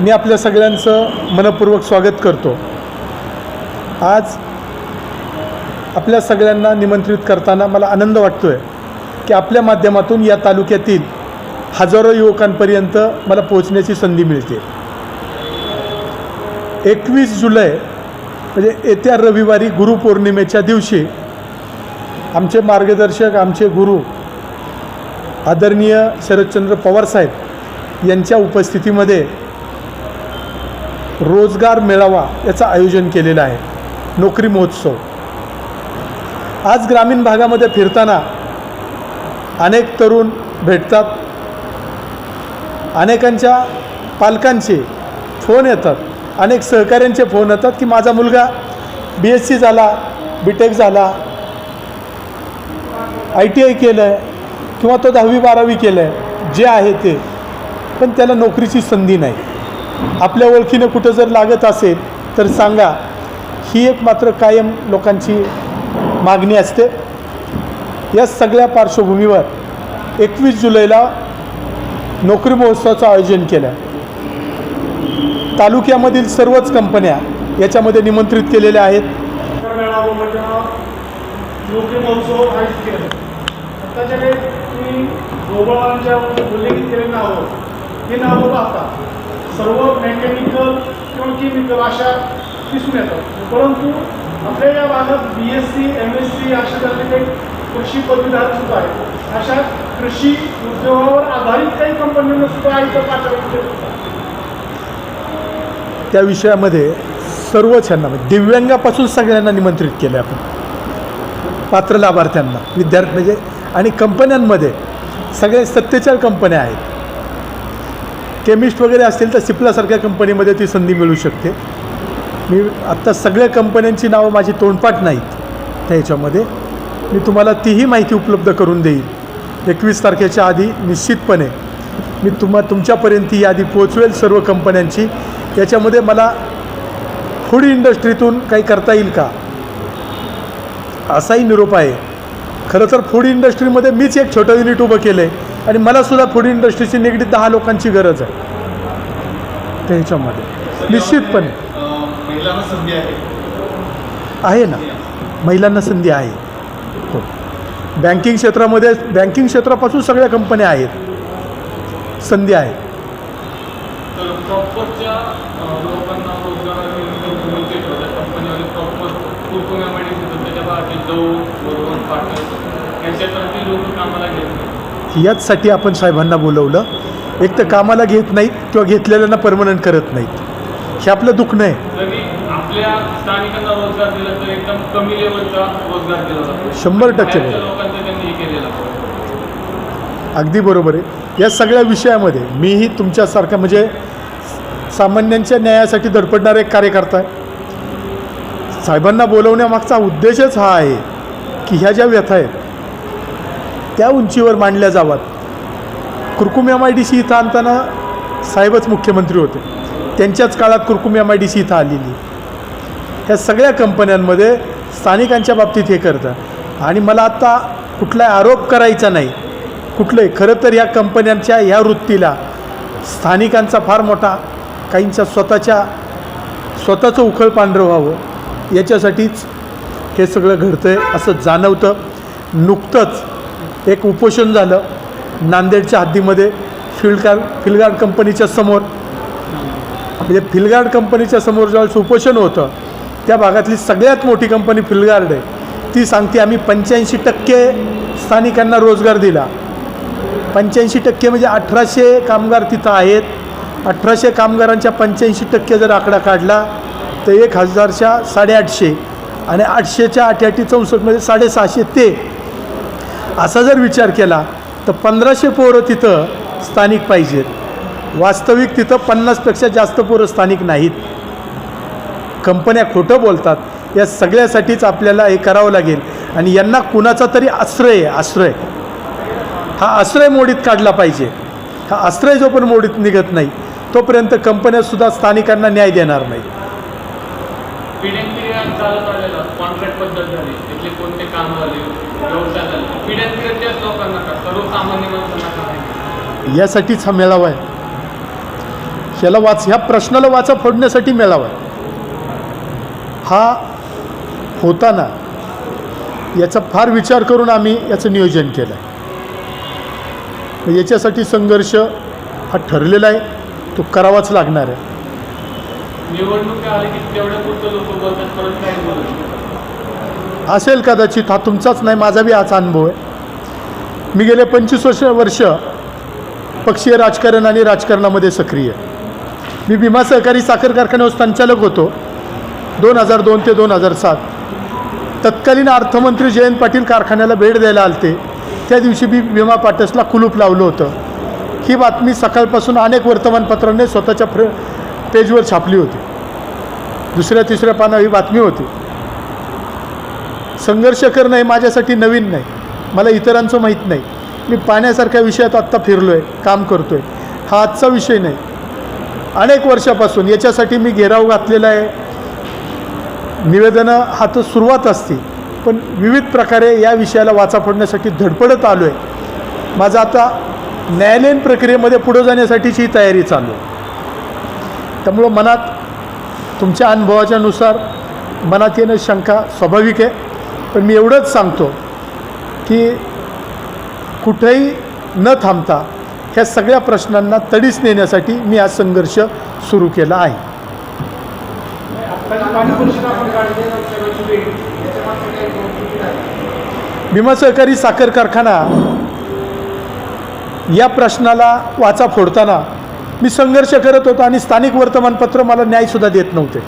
मी आपल्या सगळ्यांचं मनपूर्वक स्वागत करतो. आज आपल्या सगळ्यांना निमंत्रित करताना मला आनंद वाटतो आहे की आपल्या माध्यमातून या तालुक्यातील हजारो युवकांपर्यंत मला पोहोचण्याची संधी मिळते. एकवीस जुलै म्हणजे येत्या रविवारी गुरुपौर्णिमेच्या दिवशी आमचे मार्गदर्शक आमचे गुरु आदरणीय शरदचंद्र पवारसाहेब यांच्या उपस्थितीमध्ये रोजगार मेळावा याचं आयोजन केलेलं आहे. नोकरी महोत्सव. आज ग्रामीण भागामध्ये फिरताना अनेक तरुण भेटतात. अनेकांच्या पालकांचे फोन येतात. अनेक सहकाऱ्यांचे फोन येतात की माझा मुलगा बी एस सी झाला बी टेक झाला आय टी आय केलं आहे किंवा तो दहावी बारावी केलं आहे जे आहे ते. पण त्याला नोकरीची संधी नाही. आपल्या ओळखीनं कुठं जर लागत असेल तर सांगा. ही एक मात्र कायम लोकांची मागणी असते. या सगळ्या पार्श्वभूमीवर एकवीस जुलैला नोकरी महोत्सवाचं आयोजन केलं. आहे तालुक्यामधील सर्वच कंपन्या याच्यामध्ये निमंत्रित केलेल्या आहेत. नोकरी महोत्सव आयोजित केलं. आत्ताच्या वेळेस तुम्ही ढोबळांच्या उल्लेखित केलेली नावं ही नावं पाहता. सर्व मेकॅनिकल किंवा केमिकल अशा दिसून येतात. परंतु आपल्या या भागात B S C M S C अशा तऱ्हेचे काही कृषी पदवीधारक सुद्धा आहेत. अशा कृषी उद्योगावर आधारित काही कंपन्यांना सुद्धा इथं पाठवले त्या विषयामध्ये सर्वच ह्यांना म्हणजे दिव्यांगापासून सगळ्यांना निमंत्रित केले आपण. पात्र लाभार्थ्यांना विद्यार्थी म्हणजे आणि कंपन्यांमध्ये सगळे सत्तेचाळ कंपन्या आहेत. केमिस्ट वगैरे असतील तर सिप्लासारख्या कंपनीमध्ये ती संधी मिळू शकते. मी आत्ता सगळ्या कंपन्यांची नावं माझी तोंडपाठ नाहीत त्या ह्याच्यामध्ये. मी तुम्हाला तीही माहिती उपलब्ध करून देईल. एकवीस तारखेच्या आधी निश्चितपणे मी तुम्हा तुमच्यापर्यंत ही यादी पोचवेल सर्व कंपन्यांची. याच्यामध्ये मला फूड इंडस्ट्रीतून काही करता येईल का? असाही निरोप आहे. खरं तर फूड इंडस्ट्रीमध्ये मीच एक छोटं युनिट उभं केलं आहे आणि मलासुद्धा फूड इंडस्ट्रीशी निगडीत दहा लोकांची गरज आहे. त्या ह्याच्यामध्ये. निश्चितपणे. आहे. ना. महिलांना संधी आहे. हो. बँकिंग क्षेत्रामध्ये बँकिंग क्षेत्रापासून सगळ्या कंपन्या आहेत. संधी आहे. लोक कामाला याचसाठी आपण साहेबांना बोलवलं. एक तर कामाला घेत नाहीत किंवा घेतलेल्यांना परमनंट करत नाहीत. हे आपलं दुखणं आहे. शंभर टक्के. अगदी बरोबर आहे. या सगळ्या विषयामध्ये मीही तुमच्यासारखा म्हणजे सामान्यांच्या न्यायासाठी धडपडणारा एक कार्यकर्ता आहे. साहेबांना बोलवण्यामागचा उद्देशच हा आहे की ह्या ज्या व्यथा आहेत त्या उंचीवर मांडल्या जावात. Kurkum M I D C इथं आणताना साहेबच मुख्यमंत्री होते. त्यांच्याच काळात Kurkum M I D C इथं आलेली. ह्या सगळ्या कंपन्यांमध्ये स्थानिकांच्या बाबतीत हे करतं आणि मला आत्ता कुठलाही आरोप करायचा नाही. कुठलंही. खरं तर या कंपन्यांच्या ह्या वृत्तीला स्थानिकांचा फार मोठा काहींचा स्वतःच्या स्वतःचं उखळ पांढरं व्हावं. याच्यासाठीच हे सगळं घडतं आहे असं जाणवतं. नुकतंच एक उपोषण झालं नांदेडच्या हद्दीमध्ये फिल्डगार्ड फिलगार्ड कंपनीच्या समोर. म्हणजे फिलगार्ड कंपनीच्या समोर ज्यावेळेस उपोषण होतं त्या भागातली सगळ्यात मोठी कंपनी फिलगार्ड आहे. ती सांगते आम्ही पंच्याऐंशी टक्के स्थानिकांना रोजगार दिला. पंच्याऐंशी टक्के म्हणजे अठराशे कामगार तिथं आहेत. अठराशे कामगारांच्या पंच्याऐंशी टक्के जर आकडा काढला तर एक हजारच्या साडेआठशे आणि आठशेच्या आठ्याठी चौसष्टमध्ये म्हणजे साडेसहाशे ते असा जर विचार केला तर पंधराशे पोरं तिथं स्थानिक पाहिजेत. वास्तविक तिथं पन्नासपेक्षा जास्त पोरं स्थानिक नाहीत. कंपन्या खोटं बोलतात. या सगळ्यासाठीच आपल्याला हे करावं लागेल. आणि यांना कुणाचा तरी आश्रय आहे आश्रय. हा आश्रय मोडीत काढला पाहिजे. हा आश्रय जो पण मोडीत निघत नाही तोपर्यंत कंपन्यासुद्धा स्थानिकांना न्याय देणार नाही कॉन्ट्रॅक्ट पद्धत झाली. तिथले कोणते काम झाले व्यवसाय झाले. लोकांना का? सर्वसामान्य माणसांना यासाठीच हा मेळावा आहे. याला वाच ह्या प्रश्नाला वाचा फोडण्यासाठी मेळावा आहे. हा होताना याचा फार विचार करून आम्ही याचं नियोजन केलं आहे याच्यासाठी संघर्ष हा ठरलेला आहे. तो करावाच लागणार आहे. निवडणुका आली की तेवढ्या पुरतं लोक बोलतात परत काही बोलत नाही. असेल कदाचित हा तुमचाच नाही माझा बी हाच अनुभव आहे. मी गेले पंचवीस वर्ष वर्ष पक्षीय राजकारण आणि राजकारणामध्ये सक्रिय मी भीमा सहकारी साखर कारखान्यावर संचालक होतो दोन हजार दोन ते दोन हजार सात. तत्कालीन अर्थमंत्री जयंत पाटील कारखान्याला भेट द्यायला आलते. त्या दिवशी मी भीमा पाटसला कुलूप लावलं होतं. ही बातमी सकाळपासून अनेक वर्तमानपत्रांनी स्वतःच्या फ्र पेजवर छापली होती. दुसऱ्या तिसऱ्या पानावर ही बातमी होती. संघर्ष करणं हे माझ्यासाठी नवीन नाही. मला इतरांचं माहीत नाही. मी पाण्यासारख्या विषयात आत्ता फिरलो आहे काम करतो आहे हा आजचा विषय नाही. अनेक वर्षापासून याच्यासाठी मी घेराव घातलेला आहे. निवेदनं हा तर सुरुवात असते पण विविध प्रकारे या विषयाला वाचा फोडण्यासाठी धडपडत आलो आहे माझं आता न्यायालयीन प्रक्रियेमध्ये पुढं जाण्यासाठीची तयारी चालू आहे. त्यामुळं मनात तुमच्या अनुभवाच्यानुसार मनात येणं शंका स्वाभाविक आहे. पण मी एवढंच सांगतो की कुठेही न थांबता ह्या सगळ्या प्रश्नांना तडीस नेण्यासाठी मी हा संघर्ष सुरू केला आहे. आहे भीमा सहकारी साखर कारखाना या प्रश्नाला वाचा फोडताना मी संघर्ष करत होतो आणि स्थानिक वर्तमानपत्र मला न्यायसुद्धा देत नव्हते.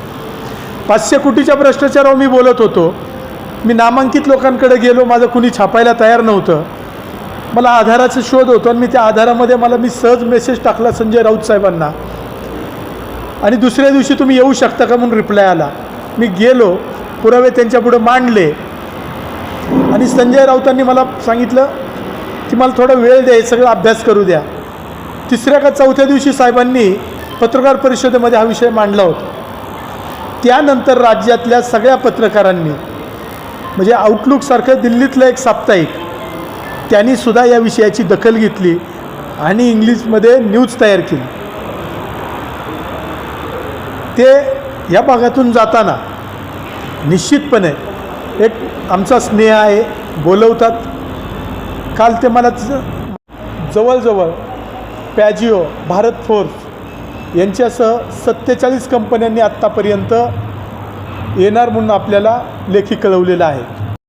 पाचशे कोटीच्या भ्रष्टाचारावर मी बोलत होतो. मी नामांकित लोकांकडे गेलो माझं कुणी छापायला तयार नव्हतं. मला आधाराचा शोध होतो आणि मी त्या आधारामध्ये मला मी सहज मेसेज टाकला संजय राऊत साहेबांना. आणि दुसऱ्या दिवशी तुम्ही येऊ शकता का म्हणून रिप्लाय आला. मी गेलो पुरावे त्यांच्यापुढं मांडले. आणि संजय राऊतांनी मला सांगितलं की मला थोडा वेळ द्या सगळं अभ्यास करू द्या. तिसऱ्या का चौथ्या दिवशी साहेबांनी पत्रकार परिषदेमध्ये हा विषय मांडला होता. त्यानंतर राज्यातल्या सगळ्या पत्रकारांनी म्हणजे आउटलुकसारखं दिल्लीतलं एक साप्ताहिक. त्यांनी सुद्धा या विषयाची दखल घेतली आणि इंग्लिशमध्ये न्यूज तयार केली. ते या भागातून जाताना निश्चितपणे एक आमचा स्नेह आहे बोलवतात. काल ते मला ज- जवळजवळ पॅजिओ भारत फोर्स यांच्यासह सत्तेचाळीस कंपन्यांनी आत्तापर्यंत येणार म्हणून आपल्याला लेखी कळवलेलं आहे.